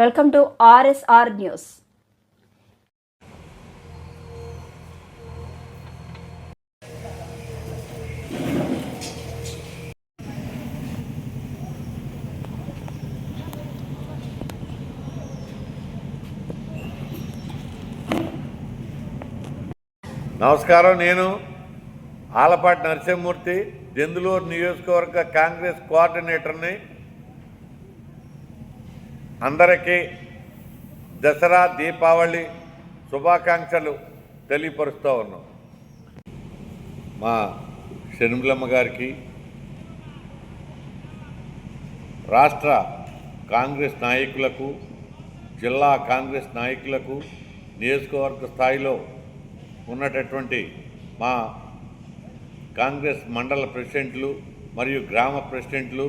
Welcome to RSR news. నమస్కారం నేను ఆలపాటి నరసింహమూర్తి దెందులూరు నియోజకవర్గ కాంగ్రెస్ కోఆర్డినేటర్ని అందరికీ దసరా దీపావళి శుభాకాంక్షలు తెలియపరుస్తూ ఉన్నాం. మా షర్మిలమ్మ గారికి రాష్ట్ర కాంగ్రెస్ నాయకులకు జిల్లా కాంగ్రెస్ నాయకులకు నియోజకవర్గ స్థాయిలో ఉన్నటటువంటి మా కాంగ్రెస్ మండల ప్రెసిడెంట్లు మరియు గ్రామ ప్రెసిడెంట్లు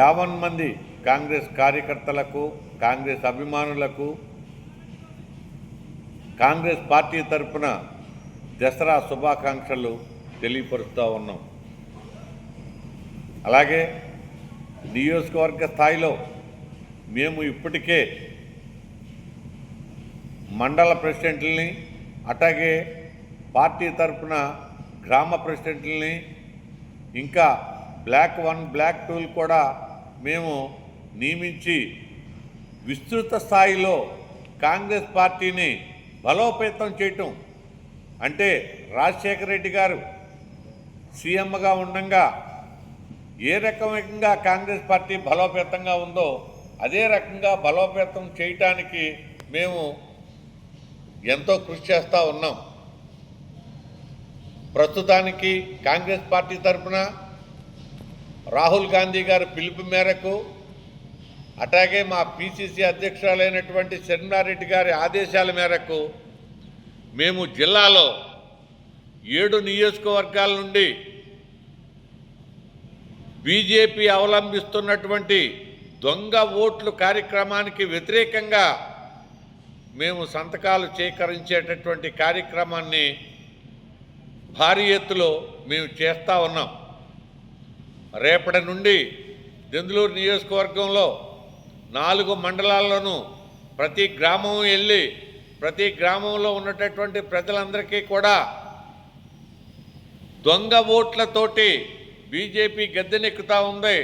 యావన్ మంది కాంగ్రెస్ కార్యకర్తలకు కాంగ్రెస్ అభిమానులకు కాంగ్రెస్ పార్టీ తరపున దసరా శుభాకాంక్షలు తెలియపరుస్తూ ఉన్నాం. అలాగే నియోజకవర్గ స్థాయిలో మేము ఇప్పటికే మండల ప్రెసిడెంట్లని అట్లాగే పార్టీ తరపున గ్రామ ప్రెసిడెంట్లని ఇంకా బ్లాక్ వన్ బ్లాక్ టూలు కూడా మేము నియమించి విస్తృత స్థాయిలో కాంగ్రెస్ పార్టీని బలోపేతం చేయటం. అంటే రాజశేఖర రెడ్డి గారు సీఎంగా ఉండగా ఏ రకంగా కాంగ్రెస్ పార్టీ బలోపేతంగా ఉందో అదే రకంగా బలోపేతం చేయటానికి మేము ఎంతో కృషి చేస్తూ ఉన్నాం. ప్రస్తుతానికి కాంగ్రెస్ పార్టీ తరఫున రాహుల్ గాంధీ గారి పిలుపు మేరకు అట్లాగే మా పిసిసి అధ్యక్షురాలైనటువంటి శర్మారెడ్డి గారి ఆదేశాల మేరకు మేము జిల్లాలో ఏడు నియోజకవర్గాల నుండి బీజేపీ అవలంబిస్తున్నటువంటి దొంగ ఓట్లు కార్యక్రమానికి వ్యతిరేకంగా మేము సంతకాలు సేకరించేటటువంటి కార్యక్రమాన్ని భారీ ఎత్తులో మేము చేస్తూ ఉన్నాం. రేపటి నుండి దెందులూరు నియోజకవర్గంలో నాలుగు మండలాల్లోనూ ప్రతి గ్రామం వెళ్ళి ప్రతి గ్రామంలో ఉన్నటటువంటి ప్రజలందరికీ కూడా దొంగ ఓట్లతోటి బీజేపీ గద్దెనెక్కుతూ ఉంది.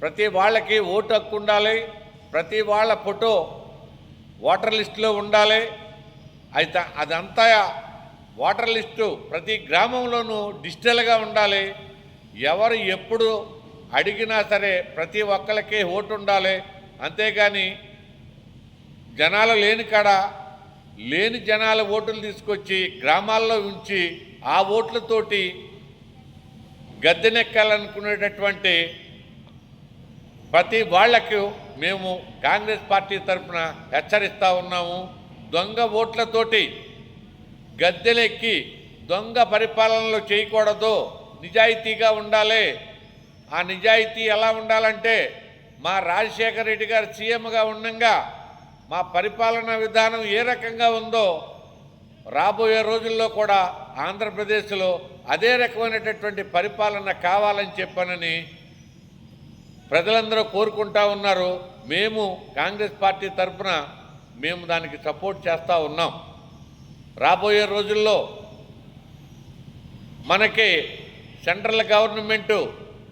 ప్రతి వాళ్ళకి ఓటు హక్కు ఉండాలి. ప్రతి వాళ్ళ ఫోటో ఓటర్ లిస్టులో ఉండాలి. అయితే అదంతా ఓటర్ లిస్టు ప్రతి గ్రామంలోనూ డిజిటల్గా ఉండాలి. ఎవరు ఎప్పుడు అడిగినా సరే ప్రతి ఒక్కరికి ఓటు ఉండాలి. అంతేకాని జనాలు లేని కాడ లేని జనాల ఓట్లు తీసుకొచ్చి గ్రామాల్లో ఉంచి ఆ ఓట్లతోటి గద్దెనెక్కాలనుకునేటటువంటి ప్రతి వాళ్ళకు మేము కాంగ్రెస్ పార్టీ తరఫున హెచ్చరిస్తూ ఉన్నాము. దొంగ ఓట్లతోటి గద్దెలెక్కి దొంగ పరిపాలనలు చేయకూడదు. నిజాయితీగా ఉండాలి. ఆ నిజాయితీ ఎలా ఉండాలంటే మా రాజశేఖర రెడ్డి గారు సీఎంగా ఉండగా మా పరిపాలనా విధానం ఏ రకంగా ఉందో రాబోయే రోజుల్లో కూడా ఆంధ్రప్రదేశ్లో అదే రకమైనటువంటి పరిపాలన కావాలని చెప్పానని ప్రజలందరూ కోరుకుంటా ఉన్నారు. మేము కాంగ్రెస్ పార్టీ తరఫున మేము దానికి సపోర్ట్ చేస్తూ ఉన్నాం. రాబోయే రోజుల్లో మనకి సెంట్రల్ గవర్నమెంటు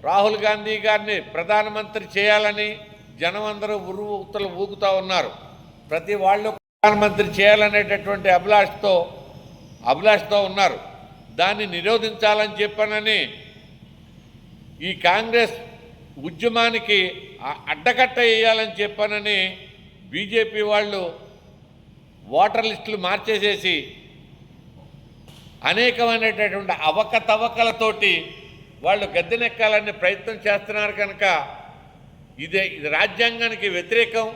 రాహుల్ గాంధీ గారిని ప్రధానమంత్రి చేయాలని జనం అందరూ ఉరువుతలు ఊగుతూ ఉన్నారు. ప్రతి వాళ్ళు ప్రధానమంత్రి చేయాలనేటటువంటి అభిలాషతో అభిలాషతో ఉన్నారు. దాన్ని నిరోధించాలని చెప్పానని ఈ కాంగ్రెస్ ఉద్యమానికి అడ్డకట్ట వేయాలని చెప్పానని బీజేపీ వాళ్ళు ఓటర్ లిస్టులు మార్చేసేసి అనేకమైనటువంటి అవకతవకలతోటి వాళ్ళు గద్దెనెక్కాలని ప్రయత్నం చేస్తున్నారు కనుక ఇదే ఇది రాజ్యాంగానికి వ్యతిరేకం.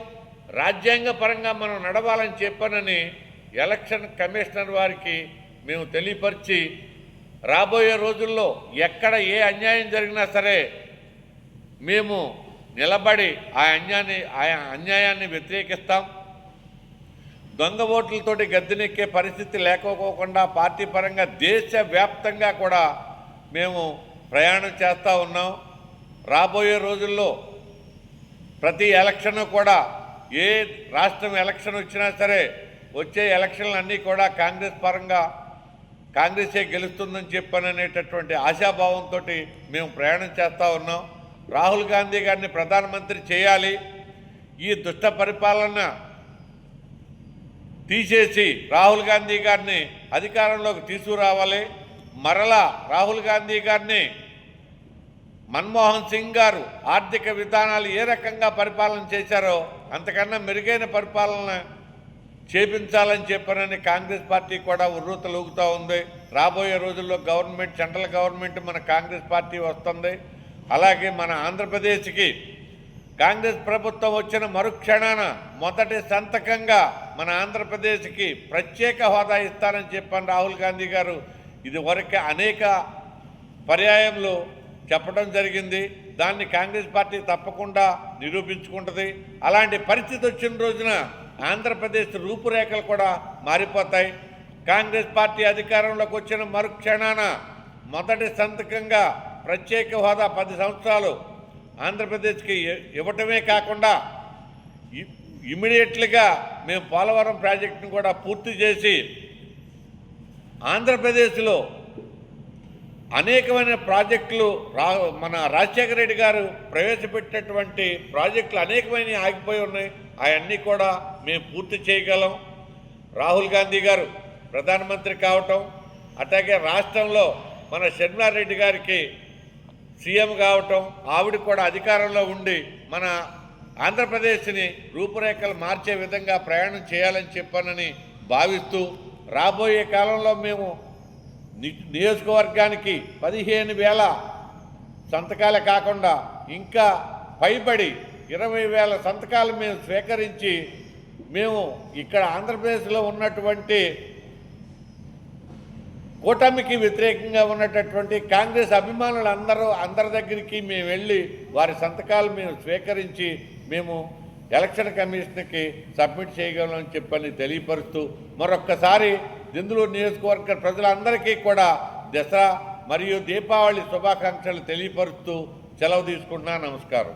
రాజ్యాంగ పరంగా మనం నడవాలని చెప్పానని ఎలక్షన్ కమిషనర్ వారికి మేము తెలియపరిచి రాబోయే రోజుల్లో ఎక్కడ ఏ అన్యాయం జరిగినా సరే మేము నిలబడి ఆ అన్యాన్ని ఆ అన్యాయాన్ని వ్యతిరేకిస్తాం. దొంగ ఓట్లతోటి గద్దెనెక్కే పరిస్థితి లేకపోకుండా పార్టీ పరంగా దేశవ్యాప్తంగా కూడా మేము ప్రయాణం చేస్తూ ఉన్నాం. రాబోయే రోజుల్లో ప్రతి ఎలక్షన్ కూడా ఏ రాష్ట్రం ఎలక్షన్ వచ్చినా సరే వచ్చే ఎలక్షన్లు అన్నీ కూడా కాంగ్రెస్ పరంగా కాంగ్రెసే గెలుస్తుందని చెప్పాననేటటువంటి ఆశాభావంతో మేము ప్రయాణం చేస్తూ ఉన్నాం. రాహుల్ గాంధీ గారిని ప్రధానమంత్రి చేయాలి. ఈ దుష్ట పరిపాలన తీసేసి రాహుల్ గాంధీ గారిని అధికారంలోకి తీసుకురావాలి. మరలా రాహుల్ గాంధీ గారిని మన్మోహన్ సింగ్ గారు ఆర్థిక విధానాలు ఏ రకంగా పరిపాలన చేశారో అంతకన్నా మెరుగైన పరిపాలన చేపించాలని చెప్పారని కాంగ్రెస్ పార్టీ కూడా ఉర్రూతలుగుతూ ఉంది. రాబోయే రోజుల్లో గవర్నమెంట్ సెంట్రల్ గవర్నమెంట్ మన కాంగ్రెస్ పార్టీ వస్తుంది. అలాగే మన ఆంధ్రప్రదేశ్కి కాంగ్రెస్ ప్రభుత్వం వచ్చిన మరుక్షణాన మొదటి సంతకంగా మన ఆంధ్రప్రదేశ్కి ప్రత్యేక హోదా ఇస్తానని చెప్పాను రాహుల్ గాంధీ గారు ఇది వరకే అనేక పర్యాయంలో చెప్పడం జరిగింది. దాన్ని కాంగ్రెస్ పార్టీ తప్పకుండా నిరూపించుకుంటుంది. అలాంటి పరిస్థితి వచ్చిన రోజున ఆంధ్రప్రదేశ్ రూపురేఖలు కూడా మారిపోతాయి. కాంగ్రెస్ పార్టీ అధికారంలోకి వచ్చిన మరుక్షణాన మొదటి సంతకంగా ప్రత్యేక హోదా పది సంవత్సరాలు ఆంధ్రప్రదేశ్కి ఇవ్వటమే కాకుండా ఇమ్మీడియట్లీగా మేము పోలవరం ప్రాజెక్టును కూడా పూర్తి చేసి ఆంధ్రప్రదేశ్లో అనేకమైన ప్రాజెక్టులు రా మన రాజశేఖర రెడ్డి గారు ప్రవేశపెట్టినటువంటి ప్రాజెక్టులు అనేకమైన ఆగిపోయి ఉన్నాయి. అవన్నీ కూడా మేము పూర్తి చేయగలం. రాహుల్ గాంధీ గారు ప్రధానమంత్రి కావటం అట్లాగే రాష్ట్రంలో మన షర్మారెడ్డి గారికి సీఎం కావటం ఆవిడ కూడా అధికారంలో ఉండి మన ఆంధ్రప్రదేశ్ని రూపురేఖలు మార్చే విధంగా ప్రయాణం చేయాలని చెప్పానని భావిస్తూ రాబోయే కాలంలో మేము ని- నియోజకవర్గానికి పదిహేను వేల సంతకాలే కాకుండా ఇంకా పైబడి ఇరవై వేల సంతకాలు మేము స్వీకరించి మేము ఇక్కడ ఆంధ్రప్రదేశ్లో ఉన్నటువంటి కూటమికి వ్యతిరేకంగా ఉన్నటటువంటి కాంగ్రెస్ అభిమానులు అందరూ అందరి దగ్గరికి మేము వెళ్ళి వారి సంతకాలు మేము స్వీకరించి మేము ఎలక్షన్ కమిషన్కి సబ్మిట్ చేయగలమని చెప్పని తెలియపరుస్తూ మరొక్కసారి దిందులూరు నియోజకవర్గ ప్రజలందరికీ కూడా దసరా మరియు దీపావళి శుభాకాంక్షలు తెలియపరుస్తూ సెలవు తీసుకుంటున్నా. నమస్కారం.